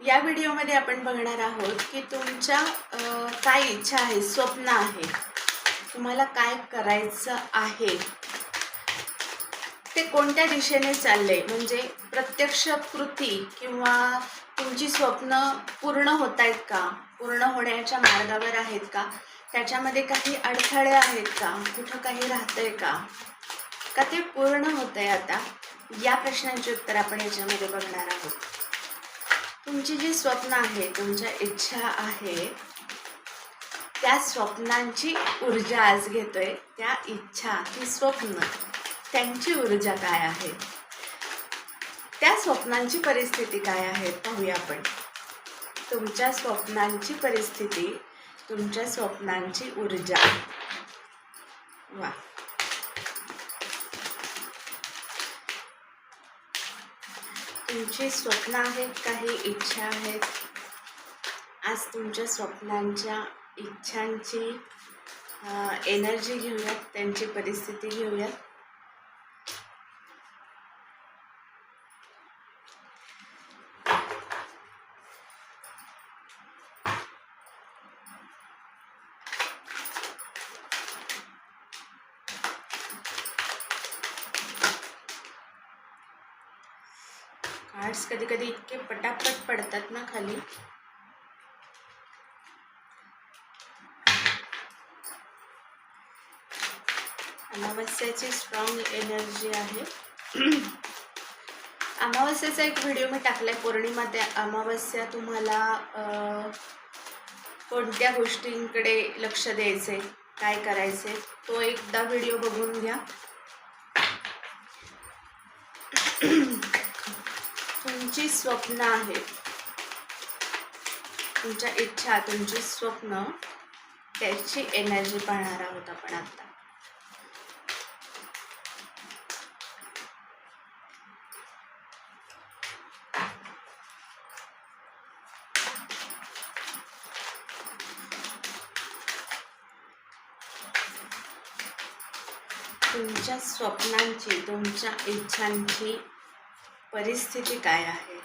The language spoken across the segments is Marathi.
या व्हिडिओमध्ये आपण बघणार आहोत की तुमच्या काय इच्छा आहे स्वप्न आहे तुम्हाला काय करायचं आहे ते कोणत्या दिशेने चाललंय म्हणजे प्रत्यक्ष कृती किंवा तुमची स्वप्न पूर्ण होत आहेत का? पूर्ण होण्याच्या मार्गावर आहेत का? त्याच्यामध्ये काही अडथळे आहेत का? कुठं काही राहतंय का? का ते पूर्ण होत आहे आता? या प्रश्नांची उत्तर आपण याच्यामध्ये बघणार आहोत. तुमची जी स्वप्न आहे तुमच्या इच्छा आहे त्या स्वप्नांची ऊर्जा आज घेतोय त्या इच्छा ती स्वप्न त्यांची ऊर्जा काय आहे? त्या स्वप्नांची परिस्थिती काय आहे? पाहूया आपण. तुमच्या स्वप्नांची परिस्थिती तुमच्या स्वप्नांची ऊर्जा. वा. तुमची स्वप्न आहेत काही इच्छा आहेत. आज तुमच्या स्वप्नांच्या इच्छांची एनर्जी घेऊयात त्यांची परिस्थिती घेऊयात. खाली. अमावस्याची स्ट्रॉंग एनर्जी आहे. अमावस्याचा एक व्हिडिओ मी टाकलाय पौर्णिमा त्या अमावस्या तुम्हाला कोणत्या गोष्टींकडे लक्ष द्यायचे काय करायचे तो एकदा व्हिडिओ बघून घ्या. तुमची स्वप्न आहेत तुमच्या इच्छा तुमची स्वप्न त्याची एनर्जी पाहणार आहोत आपण आता. तुमच्या स्वप्नांची तुमच्या इच्छांची परिस्थिती काय आहे?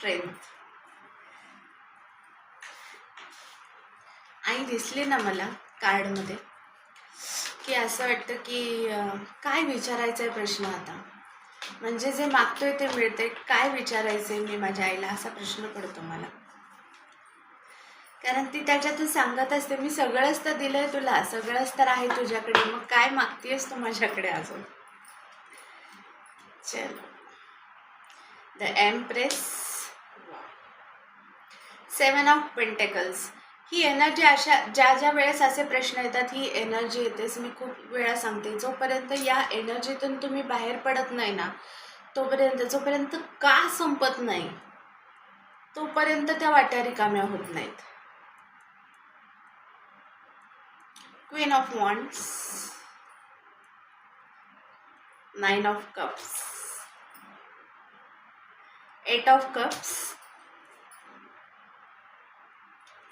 स्ट्रेंथ आई दिसली ना मला कार्डमध्ये की असं वाटतं की काय विचारायचा आहे प्रश्न आता? म्हणजे जे मागतोय ते मिळते काय विचारायचंय मी माझ्या आईला असा प्रश्न पडतो मला. कारण ती त्याच्यातून सांगत असते मी सगळंच तर दिलंय तुला सगळंच तर आहे तुझ्याकडे मग काय मागतीयस तू माझ्याकडे अजून? चल. The empress seven of pentacles he energy अशा ज्या ज्या वेळेस असे प्रश्न येतात ही एनर्जी येतेच मी खूप वेळा सांगते. जोपर्यंत या एनर्जीतून तुम्ही बाहेर पडत नाही ना तोपर्यंत जोपर्यंत का संपत नाही तोपर्यंत त्या वाट्या रिकाम्या होत नाहीत. Queen of wands nine of cups eight of cups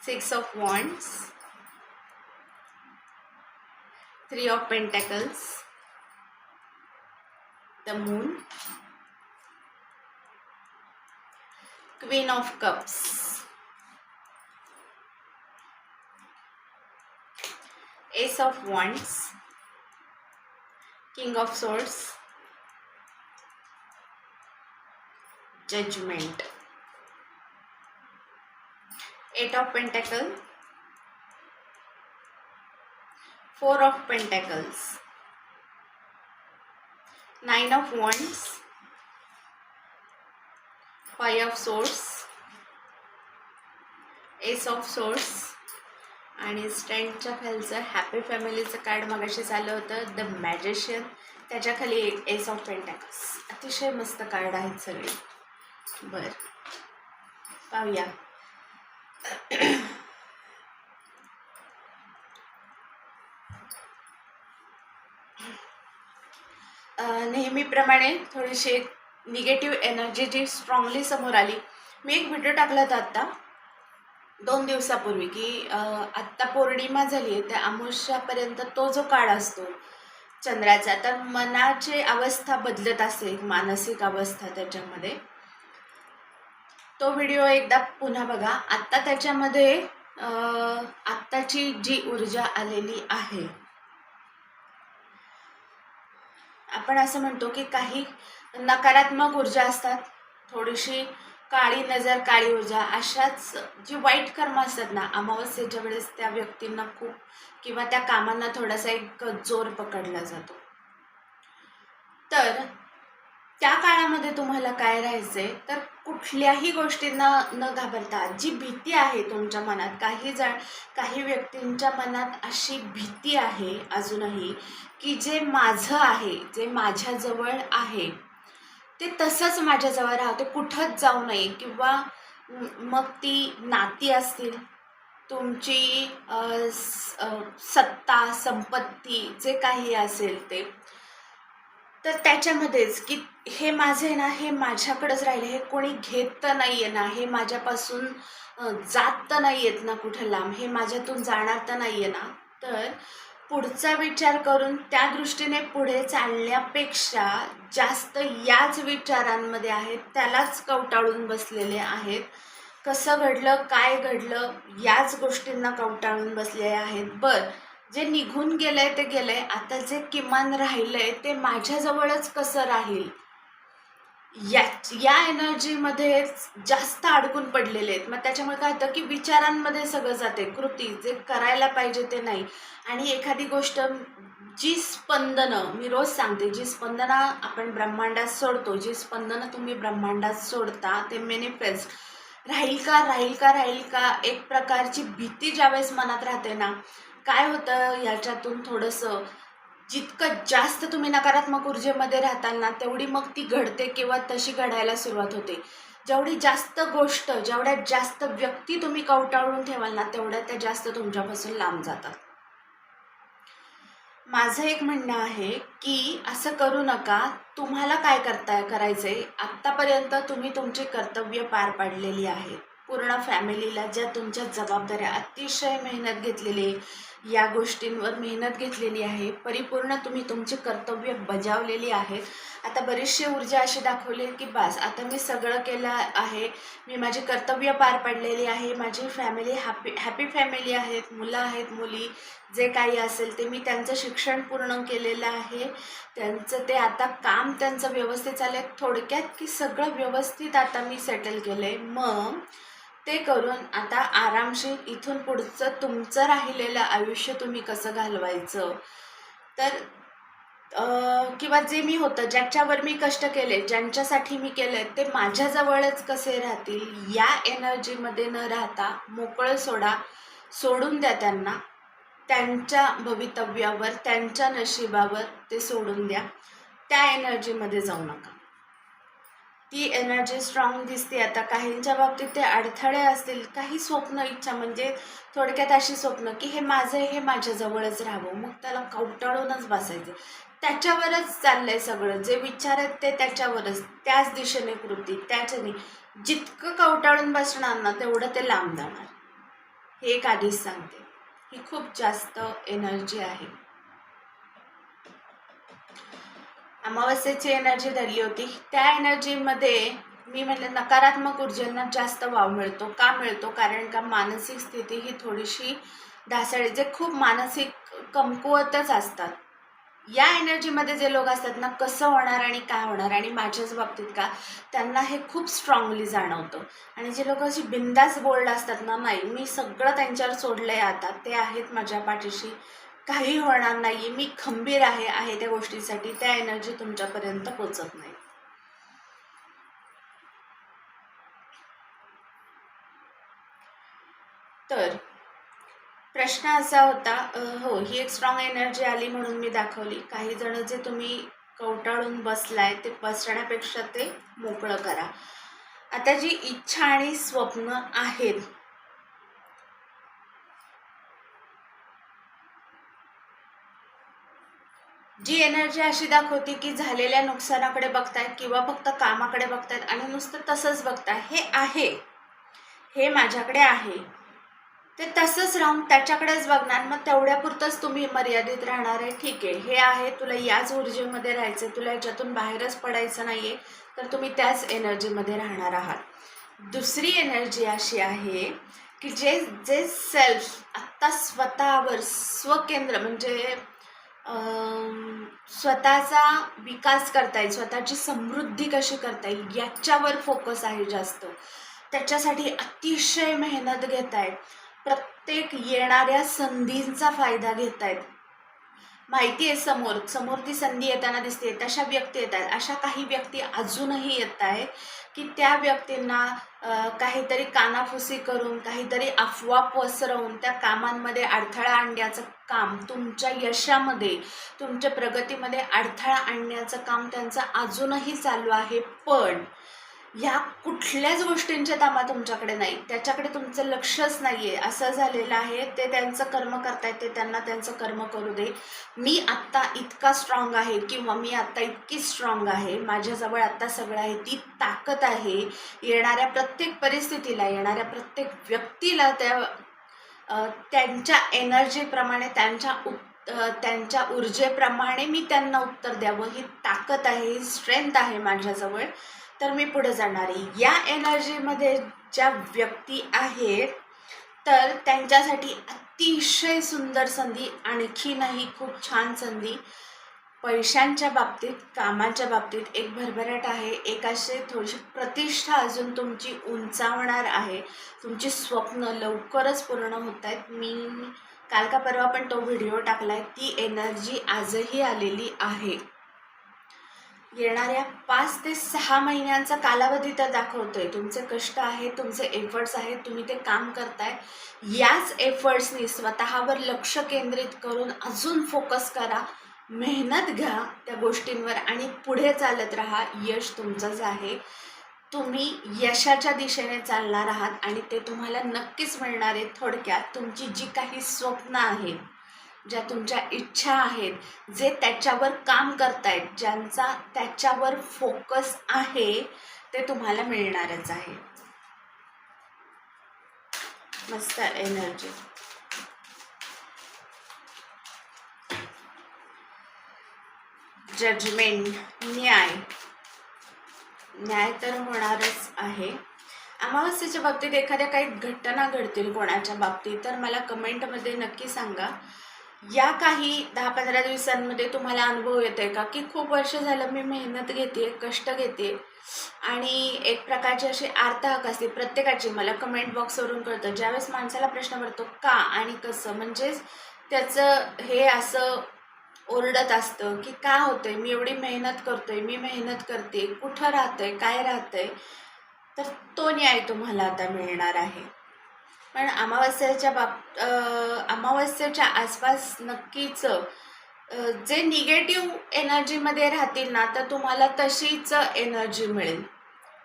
six of wands. Three of pentacles. The moon. Queen of cups. Ace of wands. King of swords. Judgment eight of pentacle four of pentacles nine of wands five of swords ace of swords आणि स्टँडच्या खालचं हॅपी फॅमिलीचं कार्ड मगाशी झालं होतं द मॅजिशियन. त्याच्याखाली एस ऑफ पेंटॅक्स अतिशय मस्त कार्ड आहेत सगळे. बरं. पाहूया. नेहमीप्रमाणे थोडीशी निगेटिव्ह एनर्जी जी स्ट्रॉंगली समोर आली मी एक व्हिडिओ टाकला होता आत्ता दोन दिवसापूर्वी की आत्ता पौर्णिमा झाली आहे त्या अमावस्यापर्यंत तो जो काळ असतो चंद्राचा तर मनाची अवस्था बदलत असते एक मानसिक अवस्था त्याच्यामध्ये. तो व्हिडिओ एकदा पुन्हा बघा. आत्ता त्याच्यामध्ये आत्ताची जी ऊर्जा आलेली आहे. आपण असं म्हणतो की काही नकारात्मक ऊर्जा असतात. थोडीशी काळी नजर काळी ऊर्जा अशाच जी वाईट कर्म असतात ना अमावस्येच्या वेळेस त्या व्यक्तींना खूप किंवा त्या कामांना थोडासा एक जोर पकडला जातो. तर त्या काळामध्ये तुम्हाला काय राहायचंय? तर कुठल्याही गोष्टींना न घाबरता जी भीती आहे तुमच्या मनात काही जण काही व्यक्तींच्या मनात अशी भीती आहे अजूनही की जे माझं आहे जे माझ्याजवळ आहे ते तसंच माझ्याजवळ राहते. कुठंच जाऊ नये. किंवा मग ती नाती असतील तुमची सत्ता संपत्ती जे काही असेल ते तर त्याच्यामध्येच की हे माझे ना हे माझ्याकडंच राहिले हे कोणी घेत तर नाही आहे ना हे माझ्यापासून जात तर नाही आहेत ना कुठं लांब हे माझ्यातून जाणार तर नाही आहे ना. तर पुढचा विचार करून त्या दृष्टीने पुढे चालण्यापेक्षा जास्त याच विचारांमध्ये आहेत त्यालाच कवटाळून बसलेले आहेत. कसं घडलं काय घडलं याच गोष्टींना कवटाळून बसलेले आहेत. बरं जे निघून गेलंय ते गेलंय. आता जे किमान राहिलंय ते माझ्याजवळच कसं राहील? या या एनर्जीमध्ये जास्त अडकून पडलेले आहेत. मग त्याच्यामुळे काय होतं की विचारांमध्ये सगळं जाते. कृती जे करायला पाहिजे ते नाही. आणि एखादी गोष्ट जी स्पंदनं मी रोज सांगते जी स्पंदनं आपण ब्रह्मांडात सोडतो जी स्पंदनं तुम्ही ब्रह्मांडात सोडता ते मेनिफेस्ट राहील का राहील का राहील का एक प्रकारची भीती ज्यावेळेस मनात राहते ना काय होतं याच्यातून थोडंसं? जितकं जास्त तुम्ही नकारात्मक ऊर्जेमध्ये राहताल ना तेवढी मग ती घडते किंवा तशी घडायला सुरुवात होते. जेवढी जास्त गोष्ट जेवढ्या जास्त व्यक्ती तुम्ही कवटाळून ठेवाल ना तेवढ्या त्या जास्त तुमच्यापासून लांब जातात. माझं एक म्हणणं आहे की असं करू नका. तुम्हाला काय करताय आहे आत्तापर्यंत तुम्ही तुमची कर्तव्य पार पाडलेली आहेत. पूर्ण फॅमिलीला ज्या तुमच्या जबाबदाऱ्या अतिशय मेहनत घेतलेली आहे. या गोष्टींवर मेहनत घेतलेली आहे. परिपूर्ण तुम्ही तुमची कर्तव्य बजावलेली आहेत. आता बरीचशी ऊर्जा अशी दाखवली की बास आता मी सगळं केलं आहे. मी माझी कर्तव्य पार पाडलेली आहे. माझी फॅमिली हॅपी हॅपी फॅमिली आहेत. मुलं आहेत मुली जे काही असेल ते मी त्यांचं शिक्षण पूर्ण केलेलं आहे. त्यांचं ते आता काम त्यांचं व्यवस्थित चाललं आहे थोडक्यात की सगळं व्यवस्थित आता मी सेटल केलं आहे मग ते करून आता आरामशीर इथून पुढचं तुमचं राहिलेलं आयुष्य तुम्ही कसं घालवायचं? तर किंवा जे मी होतं ज्याच्यावर मी कष्ट केले ज्यांच्यासाठी मी केले ते माझ्याजवळच कसे राहतील? या एनर्जीमध्ये न राहता मोकळं सोडा सोडून द्या त्यांना. त्यांच्या भवितव्यावर त्यांच्या नशिबावर ते सोडून द्या. त्या एनर्जीमध्ये जाऊ नका. ती एनर्जी स्ट्रॉंग दिसते. आता काहींच्या बाबतीत ते अडथळे असतील काही स्वप्न इच्छा म्हणजे थोडक्यात अशी स्वप्न की हे माझं हे माझ्याजवळच राहावं. मग त्याला कवटाळूनच बसायचं. त्याच्यावरच चाललंय सगळं. जे विचार आहेत ते त्याच्यावरच. त्याच दिशेने कृती त्याच्याने जितकं कवटाळून बसणार ना तेवढं ते लांब जाणार. हे एक आधीच सांगते. ही खूप जास्त एनर्जी आहे. अमावस्येची एनर्जी धरली होती. त्या एनर्जीमध्ये मी म्हटलं नकारात्मक ऊर्जेंना जास्त वाव मिळतो का मिळतो? कारण का मानसिक स्थिती ही थोडीशी ढासळी जे खूप मानसिक कमकुवतच असतात. या एनर्जीमध्ये जे लोक असतात ना कसं होणार आणि काय होणार आणि माझ्याच बाबतीत का त्यांना हे खूप स्ट्रॉंगली जाणवतं. आणि जे लोक अशी बिंदास बोल्ड असतात ना नाही मी सगळं त्यांच्यावर सोडलं आहे आता. ते आहेत माझ्या पाठीशी. काही होणार नाही. मी खंबीर आहे आहे त्या गोष्टीसाठी. त्या एनर्जी तुमच्यापर्यंत पोचत नाही. तर प्रश्न असा होता हो ही एक स्ट्रॉंग एनर्जी आली म्हणून मी दाखवली. काही जण जे तुम्ही कवटाळून बसलाय ते बसण्यापेक्षा ते मोकळं करा. आता जी इच्छा आणि स्वप्न आहेत जी एनर्जी अशी दाखवते की झालेल्या नुकसानाकडे बघतायत किंवा फक्त कामाकडे बघतायत आणि नुसतं तसंच बघताय हे आहे. हे माझ्याकडे आहे. ते तसंच राहून त्याच्याकडेच बघणार मग तेवढ्यापुरतंच तुम्ही मर्यादित राहणार आहे. ठीक आहे हे आहे तुला याच ऊर्जेमध्ये राहायचं तुला याच्यातून बाहेरच पडायचं नाही आहे तर तुम्ही त्याच एनर्जीमध्ये राहणार आहात. दुसरी एनर्जी अशी आहे की जे जे सेल्फ आत्ता स्वतःवर स्वकेंद्र म्हणजे स्वतःचा विकास करता येईल स्वतःची समृद्धी कशी करता येईल याच्यावर फोकस आहे जास्त. त्याच्यासाठी अतिशय मेहनत घेत आहेत प्रत्येक येणाऱ्या संधींचा फायदा घेत आहेत माहिती आहे समोर समोर ती संधी येताना दिसते तशा व्यक्ती येत आहेत अशा काही व्यक्ती अजूनही येत आहेत की त्या व्यक्तींना काहीतरी कानाफुसी करून काहीतरी अफवा पसरवून त्या कामांमध्ये अडथळा आणण्याचं काम तुमच्या यशामध्ये तुमच्या प्रगतीमध्ये अडथळा आणण्याचं काम त्यांचं अजूनही चालू आहे. पण ह्या कुठल्याच गोष्टींच्या तामा तुमच्याकडे नाही. त्याच्याकडे तुमचं लक्षच नाही आहे असं झालेलं आहे. ते त्यांचं कर्म करतायत. ते त्यांना त्यांचं कर्म करू दे. मी आत्ता इतका स्ट्रॉंग आहे किंवा मी आत्ता इतकी स्ट्रॉंग आहे. माझ्याजवळ आत्ता सगळं आहे. ती ताकद आहे. येणाऱ्या प्रत्येक परिस्थितीला येणाऱ्या प्रत्येक व्यक्तीला त्या त्यांच्या एनर्जीप्रमाणे त्यांच्या उत त्यांच्या ऊर्जेप्रमाणे मी त्यांना उत्तर द्यावं. ही ताकद आहे. ही स्ट्रेंथ आहे माझ्याजवळ. तर मी पुढे जाणार आहे. या एनर्जीमध्ये ज्या व्यक्ती आहेत तर त्यांच्यासाठी अतिशय सुंदर संधी आणखीनही खूप छान संधी पैशांच्या बाबतीत कामाच्या बाबतीत एक भरभराट आहे. एक असे थोडीशी प्रतिष्ठा अजून तुमची उंचावणार आहे. तुमची स्वप्न लवकरच पूर्ण होत आहेत. मी काल का परवा पण तो व्हिडिओ टाकला आहे ती एनर्जी आजही आलेली आहे. येणाऱ्या पाच ते सहा महिन्यांचा कालावधी तर दाखवतोय. तुमचे कष्ट आहेत तुमचे एफर्ट्स आहेत तुम्ही ते काम करताय. याच एफर्ट्सनी स्वतःवर लक्ष केंद्रित करून अजून फोकस करा. मेहनत घ्या त्या गोष्टींवर आणि पुढे चालत राहा. यश तुमचंच आहे. तुम्ही यशाच्या दिशेने चालणार आहात आणि ते तुम्हाला नक्कीच मिळणार आहे. थोडक्यात तुमची जी काही स्वप्न आहेत ज्या तुमच्या इच्छा आहेत जे त्याच्यावर काम करतायत ज्यांचा त्याच्यावर फोकस आहे ते तुम्हाला मिळणारच आहे. मस्त एनर्जी जजमेंट न्याय. न्याय तर होणारच आहे. अमावस्येच्या बाबतीत एखाद्या काही घटना घडतील कोणाच्या बाबतीत तर मला कमेंटमध्ये नक्की सांगा. या काही दहा पंधरा दिवसांमध्ये तुम्हाला अनुभव येत आहे का? की खूप वर्ष झालं मी मेहनत घेते कष्ट घेते आणि एक प्रकारची अशी आर्ताहक असते. प्रत्येकाची. मला कमेंट बॉक्सवरून कळतं. ज्यावेळेस माणसाला प्रश्न पडतो का आणि कसं? म्हणजेच त्याचं हे असं ओरडत असतं की का होतंय? मी एवढी मेहनत करतोय मी मेहनत करते. कुठं राहतंय? काय राहतंय? तर तो न्याय तुम्हाला आता मिळणार आहे. पण अमावस्याच्या बाब अमावस्याच्या आसपास नक्कीच जे निगेटिव्ह एनर्जीमध्ये राहतील ना तर तुम्हाला तशीच एनर्जी मिळेल.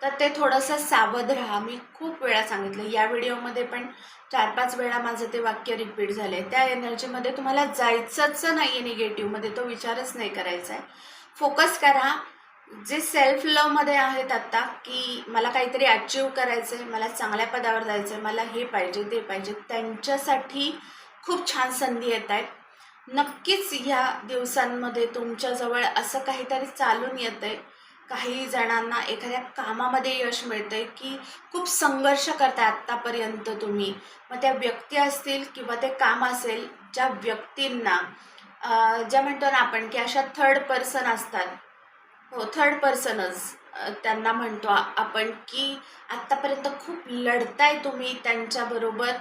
तर ते थोडंसं सावध राहा. मी खूप वेळा सांगितलं. या व्हिडिओमध्ये पण चार पाच वेळा माझं ते वाक्य रिपीट झाले त्या एनर्जीमध्ये तुम्हाला जायचंच नाही आहे निगेटिव्हमध्ये तो विचारच नाही करायचा आहे फोकस करा. जे सेल्फ लवमध्ये आहेत आत्ता की मला काहीतरी अचीव करायचं आहे मला चांगल्या पदावर जायचं आहे मला हे पाहिजे ते पाहिजे त्यांच्यासाठी खूप छान संधी येत आहेत. नक्कीच ह्या दिवसांमध्ये तुमच्याजवळ असं काहीतरी चालून येतं आहे काही जणांना एखाद्या कामामध्ये यश मिळतं आहे की खूप संघर्ष करताय आत्तापर्यंत तुम्ही. मग त्या व्यक्ती असतील किंवा ते काम असेल ज्या व्यक्तींना ज्या म्हणतो ना आपण की अशा थर्ड पर्सन असतात. हो थर्ड पर्सनच त्यांना म्हणतो आपण की आत्तापर्यंत खूप लढताय तुम्ही त्यांच्याबरोबर.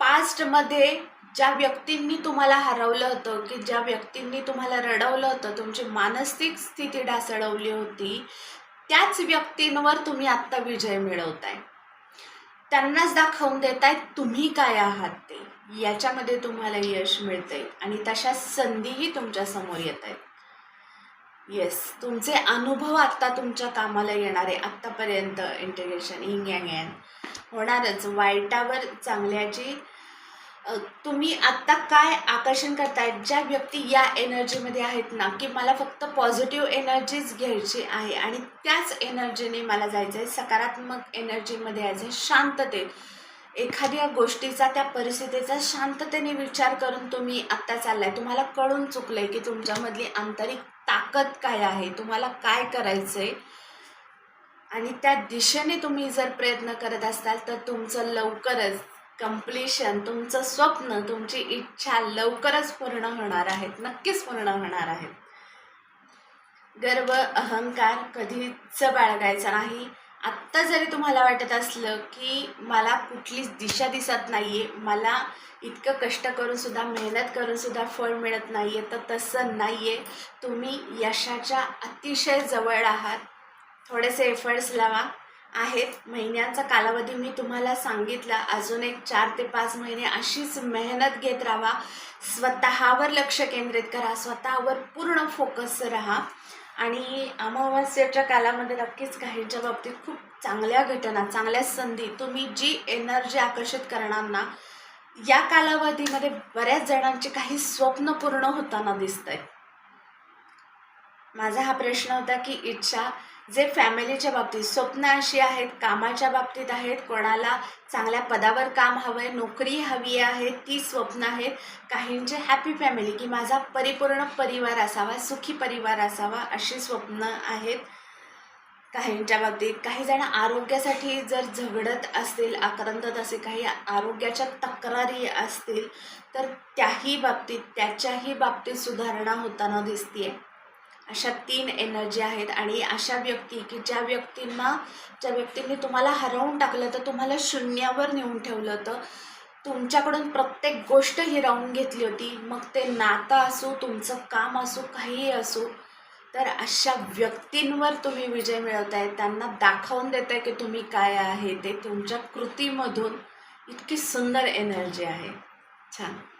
पास्टमध्ये ज्या व्यक्तींनी तुम्हाला हरवलं होतं की ज्या व्यक्तींनी तुम्हाला रडवलं होतं तुमची मानसिक स्थिती ढासळवली होती त्याच व्यक्तींवर तुम्ही आत्ता विजय मिळवताय. त्यांनाच दाखवून देताय तुम्ही काय आहात ते. याच्यामध्ये तुम्हाला यश मिळतंय आणि तशा संधीही तुमच्यासमोर येत आहेत येस तुमचे अनुभव आत्ता तुमच्या कामाला येणार आहे आत्तापर्यंत इंटिग्रेशन इंग यांग होणारच. वाईटावर चांगल्याची तुम्ही आत्ता काय आकर्षण करतायत ज्या व्यक्ती या एनर्जीमध्ये आहेत ना की मला फक्त पॉझिटिव्ह एनर्जीच घ्यायची आहे आणि त्याच एनर्जीने मला जायचं आहे सकारात्मक एनर्जीमध्ये यायचं आहे शांततेत एखाद्या गोष्टीचा त्या परिस्थितीचा शांततेने विचार करून तुम्ही आत्ता चाललाय. तुम्हाला कळून चुकलंय की तुमच्यामधली आंतरिक ताकद काय आहे? तुम्हाला काय करायचं आहे आणि त्या दिशेने तुम्ही जर प्रयत्न करत असाल तर तुमचं लवकरच कम्प्लिशन तुमचं स्वप्न तुमची इच्छा लवकरच पूर्ण होणार आहेत. नक्कीच पूर्ण होणार आहेत. गर्व अहंकार कधीच बाळगायचा नाही. आत्ता जरी तुम्हाला वाटत असलं की मला कुठलीच दिशा दिसत नाही आहे मला इतकं कष्ट करूनसुद्धा मेहनत करूनसुद्धा फळ मिळत नाही आहे तर तसं नाही आहे तुम्ही यशाच्या अतिशय जवळ आहात. थोडेसे एफर्ट्स लावा. आहेत. महिन्यांचा कालावधी मी तुम्हाला सांगितला. अजून एक चार ते पाच महिने अशीच मेहनत घेत राहा. स्वतःवर लक्ष केंद्रित करा. स्वतःवर पूर्ण फोकस राहा. आणि अमावास्याच्या कालामध्ये नक्कीच काहींच्या बाबतीत खूप चांगल्या घटना चांगल्या संधी तुम्ही जी एनर्जी आकर्षित करणार ना या कालावधीमध्ये बऱ्याच जणांची काही स्वप्न पूर्ण होताना दिसत आहेत माझा हा प्रश्न होता की इच्छा जे फॅमिलीच्या बाबतीत स्वप्न अशी आहेत कामाच्या बाबतीत आहेत कोणाला चांगल्या पदावर काम हवं आहे नोकरी हवी आहे ती स्वप्न आहेत. काहींचे हॅपी फॅमिली की माझा परिपूर्ण परिवार असावा सुखी परिवार असावा अशी स्वप्न आहेत. काहींच्या बाबतीत काही जण आरोग्यासाठी जर झगडत असतील आक्रंदत असे काही आरोग्याच्या तक्रारी असतील तर त्याही बाबतीत त्याच्याही बाबतीत सुधारणा होताना दिसते आहे अशा तीन एनर्जी आहेत आणि अशा व्यक्ती की ज्या व्यक्तींना ज्या व्यक्तींनी तुम्हाला हरवून टाकलं तर तुम्हाला शून्यावर नेऊन ठेवलं होतं. तुमच्याकडून प्रत्येक गोष्ट हिरावून घेतली होती. मग ते नातं असो तुमचं काम असो काहीही असो तर अशा व्यक्तींवर तुम्ही विजय मिळवताय. त्यांना दाखवून देताय की तुम्ही काय आहे ते. तुमच्या कृतीमधून इतकी सुंदर एनर्जी आहे. छान.